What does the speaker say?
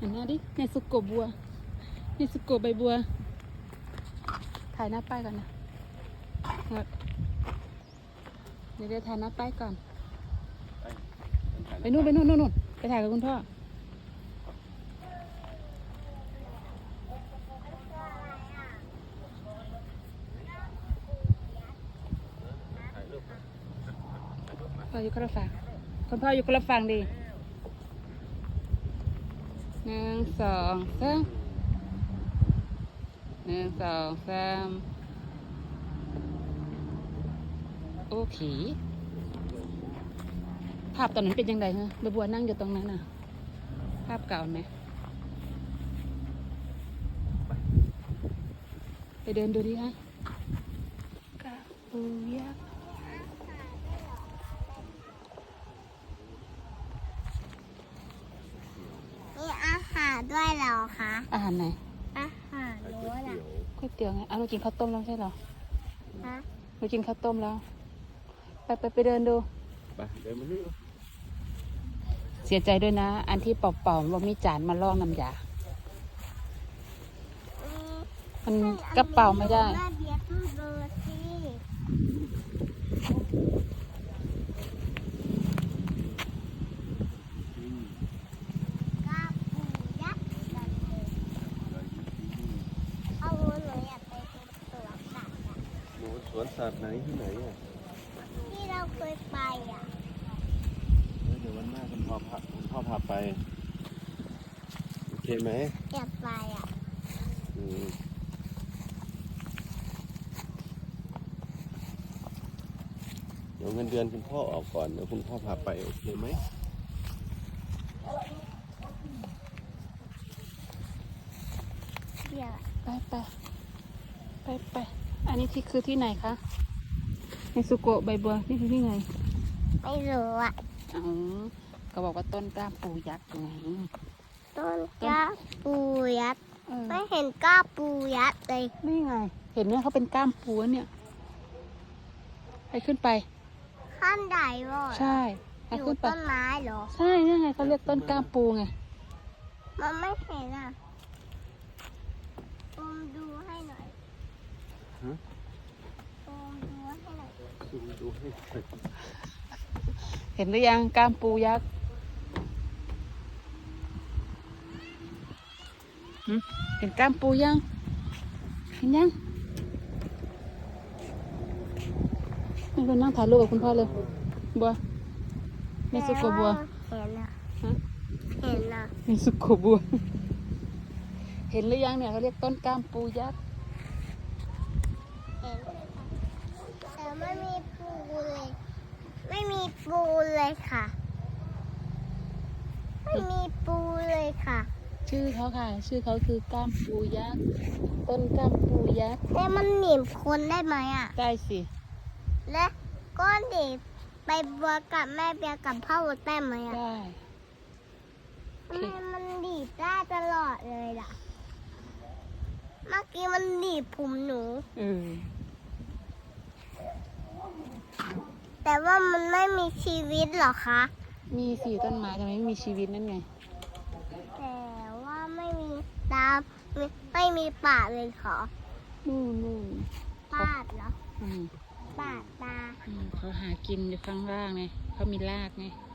หน้าดิเนสุโกบัวเนสุโกใบบัว ถ่ายหน้าป้ายก่อนนะเดี๋ยวเดี๋ยวถ่ายหน้าป้ายก่อน ไปนู่นไปนู่นนู่นนู่นไปถ่ายกับคุณพ่อพ่ออยู่คนละฝั่งคุณพ่ออยู่คนละฝั่งดี หนึ่งสองสามหนึ่งสองสามโอเค ภาพตอนนั้นเป็นยังไงฮะใบบัวนั่งอยู่ตรงนั้นน่ะ ภาพเก่าไหมไปเดินดูดิฮะกะปูยักษ์ มีอาหารด้วยเหรอคะ อาหารไหนอาหารรู้ล่ะก๋วยเตี๋ยวไงอ้าวเรากินข้าวต้มแล้วไม่ใช่เหรอฮะเรากินข้าวต้มแล้ว ไปไปไปเดินดู ไปเดินมานี่เสียใจด้วยนะ อันที่เป่าๆว่ามีจานมาลอกน้ำยาอืมมันกระเป๋าไม่ได้ แม่เบียร์ขึ้นเบอร์สิกาปูยักษ์กันเลยเอาหนูอยากไปดูสวนสัตว์อะ หนู สวนสัตว์ไหนที่ไหนอะที่เราเคยไปอะเดี๋ยววันหน้าคุณพ่อพาคุณพ่อพาไป โอเคไหมอยากไปอะอืมเดี๋ยวเงินเดือนคุณพ่อออกก่อนเดี๋ยวคุณพ่อพาไปโอเคไหมเดี๋ยวไปไปไปไป อันนี้ที่คือที่ไหนคะในสุโกะใบบัวนี่คือที่ไหนไม่รู้อะอ๋อก็บอกว่าต้นกล้ามปูยักษ์ไงต้นกล้าปูยักษ์เออไม่เห็นกล้าปูยักษ์เลยนี่ไง เห็นเนี่ยเขาเป็นกล้ามปูเนี่ยไปขึ้นไปขั้นใดวะใช่ไปอยู่ขึ้นไปต้นไม้เหรอ ใช่นี่ไงเขาเรียกต้นกล้ามปูไง มันไม่เห็นอะผมดูให้หน่อย ฮะ ผม ดูให้หน่อยซูมดูให้หน่อยเห็นหรือยังกล้ามปูยักษ์หึเห็นกล้ามปูยัง เห็นยังให้เรานั่งถ่ายรูปกับคุณพ่อเลย บัวในสุโกะบัวเห็นอะฮะเห็นอะในสุโกะบัว เห็นหรือยังเนี่ยเขาเรียกต้นกล้ามปูยักษ์ เห็นแต่ไม่มีปูเลย ไม่มีปูเลยค่ะ ไม่มีปูเลยค่ะ ชื่อเขาค่ะ ชื่อเขาคือกล้ามปูยักษ์ต้นกล้ามปูยักษ์แต่มันหนีบคนได้ไหมอะ ได้สิ และก้อนหนีบไปบัวกับแม่เบียร์กับพ่อวัวได้ไหมอะได้ทำไมมันหนีบได้ตลอดเลยล่ะ เมื่อกี้มันหนีบผมหนูเออแต่ว่ามันไม่มีชีวิตเหรอคะ มีสี่ต้นไม้ทำไมไม่มีชีวิตนั่นไง แต่ว่าไม่มีตาไม่ไม่มีปากเลยเหรอนู่นนู่นปาดเหรออืมปาดตา อืมเขาหากินอยู่ข้างล่างไงเขามีรากไงอ